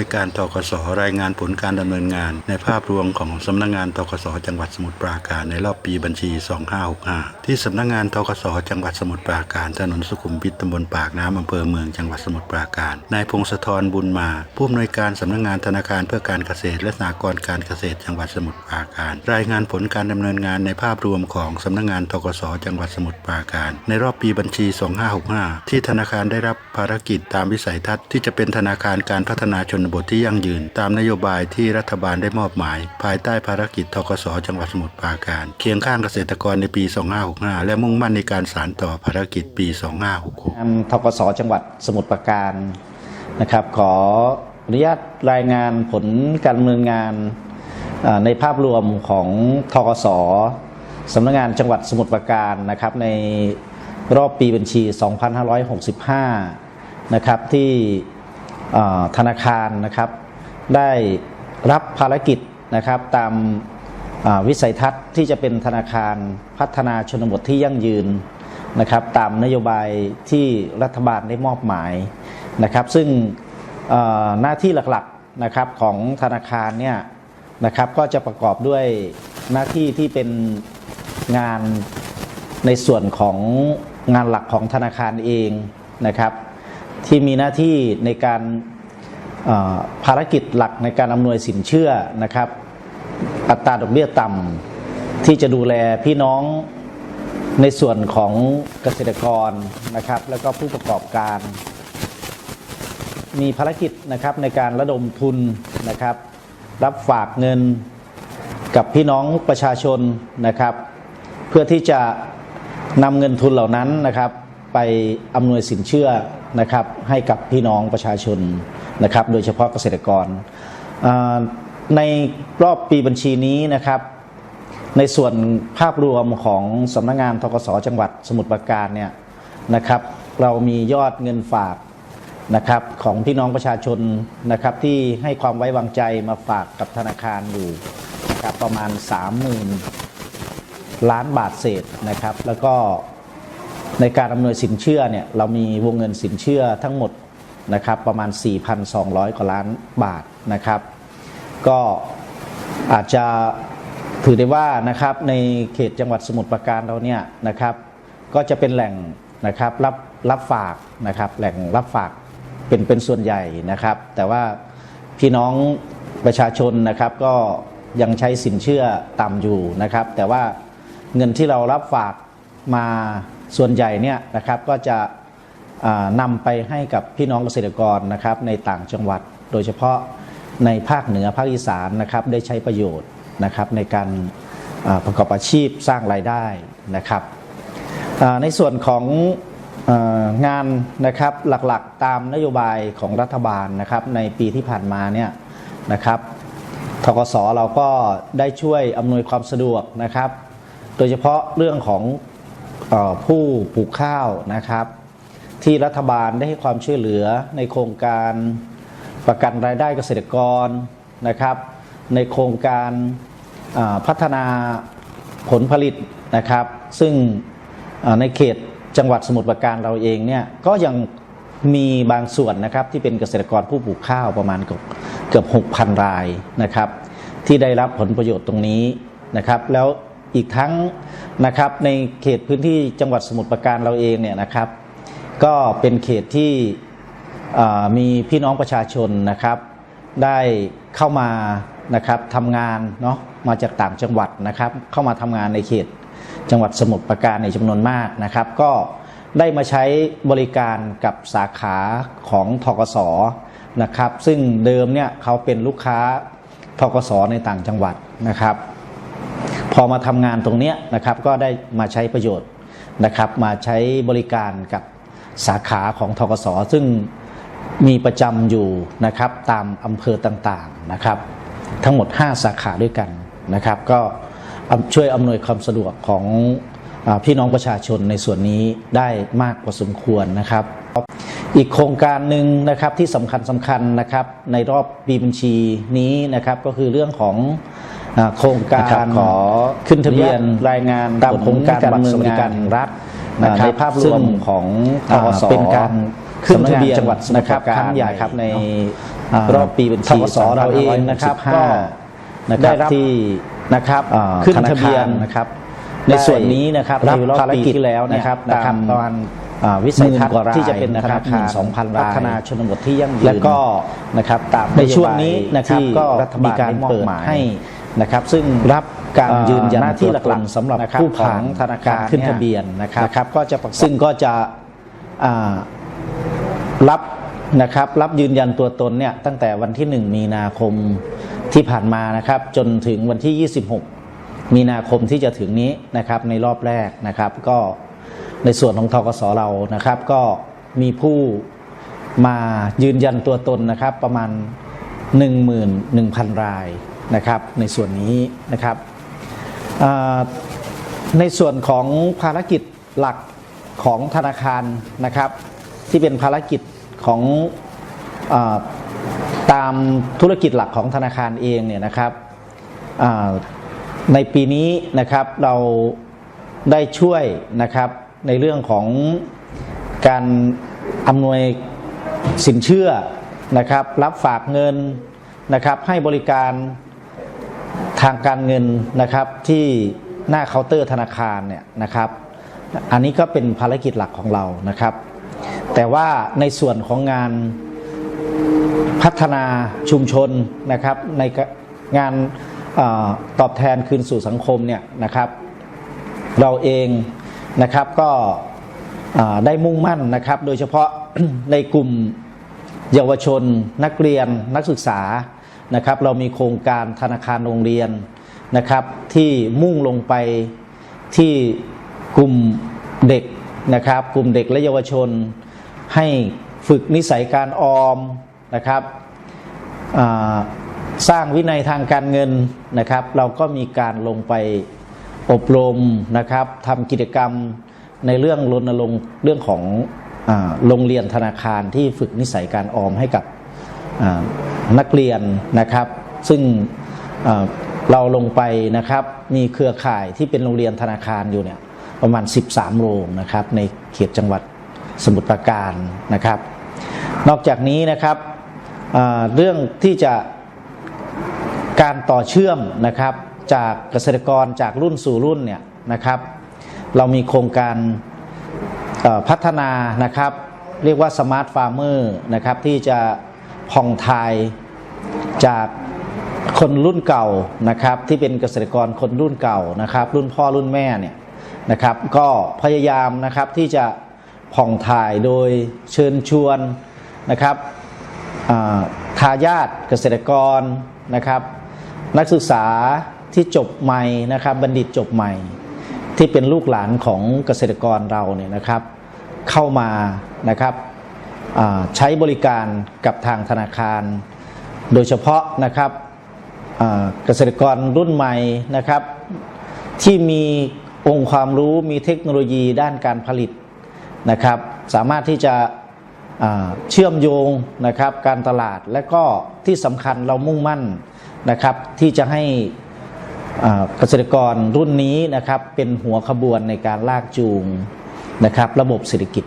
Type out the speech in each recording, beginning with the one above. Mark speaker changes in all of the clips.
Speaker 1: วยการทกสรายงานผลการดำเนินงาน ในภาพรวมของสำนักงานทกสจังหวัดสมุทรปราการในรอบปีบัญชี 2565 ที่สำนักงานทกสจังหวัดสมุทรปราการถนนสุขุมวิทตำบลปากน้ำอำเภอเมืองจังหวัดสมุทรปราการนายพงศธรบุญมา ผู้อำนวยการสำนักงานธนาคารเพื่อการเกษตร และสหกรณ์การเกษตรจังหวัดสมุทรปราการ รายงานผลการดำเนินงานในภาพรวมของสำนักงานทกสจังหวัดสมุทรปราการ ในรอบปีบัญชี 2565 ที่ธนาคารได้รับภารกิจตามวิสัยทัศน์ที่จะเป็นธนาคารการพัฒนาชนบทที่ยั่งยืน ตามนโยบายที่รัฐบาลได้มอบหมาย ภายใต้ภารกิจทกสจังหวัดสมุทรปราการ เคียงข้างเกษตรกรในปี 2565 และมุ่งมั่นในการสานต่อภารกิจปี 2566
Speaker 2: ทกสจังหวัดสมุทรปราการนะครับ ขออนุญาตรายงานผลการดำเนินงานในภาพรวมของทกสสำนักงานจังหวัดสมุทรปราการนะครับในรอบปีบัญชี 2565 นะครับที่ ธนาคารนะครับ ได้รับภารกิจนะครับตามวิสัยทัศน์ที่จะเป็นธนาคารพัฒนาชนบทที่ยั่งยืนนะครับตามนโยบายที่รัฐบาลได้มอบหมายนะครับ ซึ่งหน้าที่หลักๆนะครับของธนาคารเนี่ยนะครับก็จะประกอบด้วยหน้าที่ที่เป็นงานในส่วนของงานหลักของธนาคารเองนะครับ ที่มีหน้าที่ในการภารกิจหลักในการอำนวยสินเชื่อนะครับ อัตราดอกเบี้ยต่ำที่จะดูแลพี่น้องในส่วนของเกษตรกรนะครับ แล้วก็ผู้ประกอบการ มีภารกิจนะครับในการระดมทุนนะครับ รับฝากเงินกับพี่น้องประชาชนนะครับ เพื่อที่จะนำเงินทุนเหล่านั้นนะครับ ไปอำนวยสินเชื่อ นะครับให้กับพี่น้องประชาชนนะครับโดยเฉพาะเกษตรกร ในรอบปีบัญชีนี้นะครับในส่วนภาพรวมของสำนักงานทกสจังหวัดสมุทรปราการเนี่ยนะครับเรามียอดเงินฝากนะครับของพี่น้องประชาชนนะครับที่ให้ความไว้วางใจมาฝากกับธนาคารอยู่นะครับประมาณ 30,000 ล้านบาทเศษนะครับแล้วก็ ในการอำนวยสินเชื่อเนี่ยเรามีวงเงินสินเชื่อทั้งหมดนะครับประมาณ 4,200 กว่าล้านบาทนะครับ ก็อาจจะถือได้ว่านะครับในเขตจังหวัดสมุทรปราการเราเนี่ยนะครับ ก็จะเป็นแหล่งนะครับรับรับฝากนะครับแหล่งรับฝากเป็นเป็นส่วนใหญ่นะครับ แต่ว่าพี่น้องประชาชนนะครับก็ยังใช้สินเชื่อต่ำอยู่นะครับ แต่ว่าเงินที่เรารับฝากมา ส่วนใหญ่เนี่ยนะครับก็จะนำไปให้กับพี่น้องเกษตรกรนะครับในต่างจังหวัด โดยเฉพาะในภาคเหนือภาคอีสานนะครับได้ใช้ประโยชน์นะครับในการประกอบอาชีพสร้างรายได้นะครับในส่วนของงานนะครับหลักๆตามนโยบายของรัฐบาลนะครับในปีที่ผ่านมาเนี่ยนะครับทกสเราก็ได้ช่วยอำนวยความสะดวกนะครับ โดยเฉพาะเรื่องของ ผู้ปลูกข้าวนะครับ ที่รัฐบาลได้ให้ความช่วยเหลือในโครงการประกันรายได้เกษตรกรนะครับ ในโครงการพัฒนาผลผลิตนะครับ ซึ่งในเขตจังหวัดสมุทรปราการเราเองเนี่ยก็ยังมีบางส่วนนะครับที่เป็นเกษตรกรผู้ปลูกข้าวประมาณเกือบเกือบ6,000 รายนะครับ ที่ได้รับผลประโยชน์ตรงนี้นะครับแล้ว อีกทั้งนะครับในเขตพื้นที่จังหวัดสมุทรปราการเราเองเนี่ยนะครับ ก็เป็นเขตที่มีพี่น้องประชาชนนะครับ ได้เข้ามานะครับทำงานเนาะมาจากต่างจังหวัดนะครับ เข้ามาทำงานในเขตจังหวัดสมุทรปราการในจำนวนมากนะครับ ก็ได้มาใช้บริการกับสาขาของทกสนะครับ ซึ่งเดิมเนี่ยเขาเป็นลูกค้าทกสในต่างจังหวัดนะครับ อมาทำงานตรงนี้นะครับก็ได้มาใช้ประโยชน์นะครับมาใช้บริการกับสาขาของทกสซึ่งมีประจำอยู่นะครับตามอำเภอต่างๆนะครับ ทั้งหมด 5 สาขาด้วยกันนะครับ ก็ช่วยอำนวยความสะดวกของพี่น้องประชาชนในส่วนนี้ได้มากพอสมควรนะครับ อีกโครงการหนึ่งนะครับที่สำคัญสำคัญนะครับในรอบปีบัญชีนี้นะครับก็คือเรื่องของ โครงการ
Speaker 3: นะครับขอ
Speaker 2: ขึ้นทะเบียน
Speaker 3: รายงาน
Speaker 2: ตามโครงการ
Speaker 3: ผลการ
Speaker 2: บัตร
Speaker 3: ดำเนิน
Speaker 2: สวัสดิการ
Speaker 3: งาน
Speaker 2: แห่งรัฐ
Speaker 3: นะ
Speaker 2: นะ
Speaker 3: ค
Speaker 2: ค
Speaker 3: รั
Speaker 2: รั
Speaker 3: บบภาพรวมของทกส
Speaker 2: เป็นการขึ้นทะเบียน
Speaker 3: จังหวัดสมุทร
Speaker 2: นะครับ
Speaker 3: ปราการ
Speaker 2: ครั้งใหญ่
Speaker 3: นะครับใน
Speaker 2: อ่ารอบปีบัญชี
Speaker 3: ทกสเราเองนะครับ
Speaker 2: 2565
Speaker 3: ก็
Speaker 2: นะครับ
Speaker 3: ได้รับ
Speaker 2: ที่นะครับ
Speaker 3: อ่า
Speaker 2: ขึ้นทะเบียน
Speaker 3: ธนาคาร
Speaker 2: นะครับ ในส่วนนี้นะครับ
Speaker 3: รับ
Speaker 2: ในรอบ
Speaker 3: ภาร
Speaker 2: ปี
Speaker 3: กิจ
Speaker 2: ที่แล้วเย
Speaker 3: นะครับ
Speaker 2: นะครับ
Speaker 3: ตาม
Speaker 2: ประมาณ
Speaker 3: อ่าวิสัยทัศน์
Speaker 2: หมื่นกว่าราย
Speaker 3: ที่จะเป็น
Speaker 2: นะครับ
Speaker 3: ธนาคาร
Speaker 2: สองพัน
Speaker 3: ราย
Speaker 2: พัฒนาชนบทที่ยั่งยืน
Speaker 3: แล้วก็
Speaker 2: นะครับตาม
Speaker 3: ในช่วงนี้นะครับ
Speaker 2: ที่
Speaker 3: ก็
Speaker 2: รัฐบาล
Speaker 3: มีการ
Speaker 2: ได้มอบ
Speaker 3: เปิด
Speaker 2: หมาย
Speaker 3: ให้
Speaker 2: นะครับซึ่งรับการยืนยันหน้าที่หลักๆสำหรับ
Speaker 3: นะครับ
Speaker 2: ผู้ผ่าน
Speaker 3: ของ
Speaker 2: ธนาคารขึ้นทะเบียนนะครับ
Speaker 3: นะครับก็จะประกอบ
Speaker 2: ซึ่งก็จะอ่ารับนะครับรับยืนยันตัวตนเนี่ยตั้งแต่วันที่ 1 มีนาคมที่ผ่านมานะครับจนถึงวันที่ 26 มีนาคมที่จะถึงนี้นะครับในรอบแรกนะครับก็ในส่วนของทกสเรานะครับ ก็มีผู้มายืนยันตัวตนนะครับประมาณ 11,000 ราย นะครับในส่วนนี้นะครับในส่วนของภารกิจหลักของธนาคารนะครับ ที่เป็นภารกิจของอตามธุรกิจหลักของธนาคารเองเนี่ยนะครับในปีนี้นะครับเราได้ช่วยนะครับในเรื่องของการอำนวยสินเชื่อนะครับ รับฝากเงินนะครับให้บริการ ทางการเงินนะครับที่หน้าเคาน์เตอร์ธนาคารเนี่ยนะครับ อันนี้ก็เป็นภารกิจหลักของเรานะครับ แต่ว่าในส่วนของงานพัฒนาชุมชนนะครับ ในงานอตอบแทนคืนสู่สังคมเนี่ยนะครับ เราเองนะครับก็ได้มุ่งมั่นนะครับ โดยเฉพาะในกลุ่มเยาวชนนักเรียนนักศึกษา นะครับ เรามีโครงการธนาคารโรงเรียนนะครับ ที่มุ่งลงไปที่กลุ่มเด็กนะครับ กลุ่มเด็กและเยาวชน ให้ฝึกนิสัยการออมนะครับสร้างวินัยทางการเงินนะครับ เราก็มีการลงไปอบรมนะครับทำกิจกรรมในเรื่องรณรงค์เรื่องของโรงเรียนธนาคารที่ฝึกนิสัยการออมให้กับ นักเรียนนะครับ ซึ่งเราลงไปนะครับ มีเครือข่ายที่เป็นโรงเรียนธนาคารอยู่เนี่ยประมาณ 13 โรงนะครับ ในเขตจังหวัดสมุทรปราการนะครับ นอกจากนี้นะครับเรื่องที่จะการต่อเชื่อมนะครับ จากเกษตรกรจากรุ่นสู่รุ่นเนี่ยนะครับ เรามีโครงการพัฒนานะครับ เรียกว่าสมาร์ทฟาร์มเมอร์นะครับที่จะ ผ่องทายจากคนรุ่นเก่านะครับ ที่เป็นเกษตรกรคนรุ่นเก่านะครับ รุ่นพ่อรุ่นแม่เนี่ยนะครับ ก็พยายามนะครับที่จะผ่องถ่ายโดยเชิญชวนนะครับทายาทเกษตรกรนะครับ นักศึกษาที่จบใหม่นะครับ บัณฑิตจบใหม่ ที่เป็นลูกหลานของเกษตรกรเราเนี่ยนะครับ เข้ามานะครับ ใช้บริการกับทางธนาคาร โดยเฉพาะนะครับเกษตรกรรุ่นใหม่นะครับ ที่มีองค์ความรู้มีเทคโนโลยีด้านการผลิตนะครับ สามารถที่จะเชื่อมโยงนะครับการตลาดและก็ที่สำคัญเรามุ่งมั่นนะครับ ที่จะให้เกษตรกรรุ่นนี้นะครับเป็นหัวขบวนในการลากจูงนะครับ ระบบเศรษฐกิจ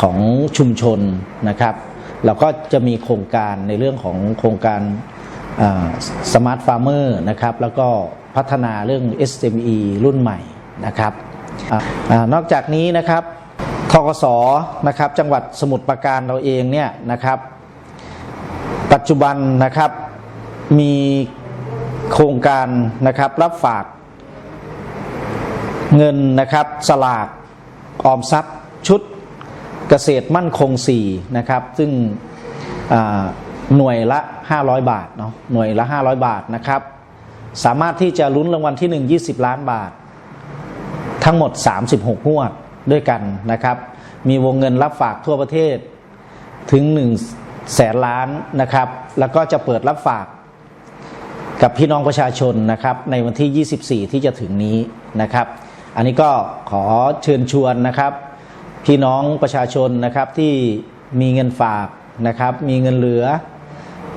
Speaker 2: ของชุมชนนะครับ เราก็จะมีโครงการในเรื่องของโครงการสมาร์ทฟาร์มเมอร์นะครับ แล้วก็พัฒนาเรื่อง SME รุ่นใหม่นะครับออนอกจากนี้นะครับทกสนะครับจังหวัดสมุทรปราการเราเองเนี่ยนะครับ ปัจจุบันนะครับมีโครงการนะครับรับฝากเงินนะครับสลากออมทรัพย์ชุด เกษตรมั่นคง4นะครับ ซึ่งหน่วยละ 500 บาทเนาะหน่วยละ 500 บาทนะครับ สามารถที่จะลุ้นรางวัลที่ 1 20 ล้านบาท ทั้งหมด 36 งวดด้วยกันนะครับ มีวงเงินรับฝากทั่วประเทศถึง 1 แสนล้านนะครับ แล้วก็จะเปิดรับฝากกับพี่น้องประชาชนนะครับในวันที่ 24 ที่จะถึงนี้นะครับ อันนี้ก็ขอเชิญชวนนะครับ พี่น้องประชาชนนะครับที่มีเงินฝากนะครับ มีเงินเหลือ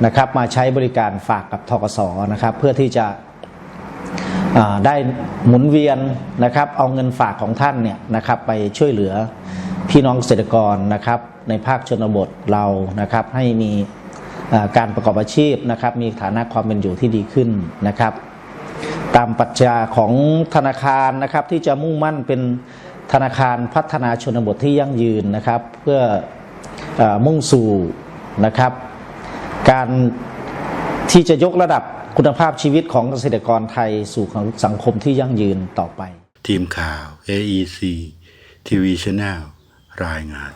Speaker 2: นะครับ มาใช้บริการฝากกับทกสนะครับ เพื่อที่จะได้หมุนเวียนนะครับ เอาเงินฝากของท่านเนี่ยนะครับ ไปช่วยเหลือพี่น้องเกษตรกรนะครับ ในภาคชนบทเรานะครับ ให้มีการประกอบอาชีพนะครับ มีฐานะความเป็นอยู่ที่ดีขึ้นนะครับ ตามปรัชญาของธนาคารนะครับที่จะมุ่งมั่นเป็น ธนาคารพัฒนาชนบทที่ยั่งยืนนะครับ เพื่ออมุ่งสู่นะครับ การที่จะยกระดับคุณภาพชีวิตของเกษตรกรไทยสู่สังคมที่ยั่งยืนต่อไป
Speaker 1: ทีมข่าว AEC ทีวีช n แนลรายงาน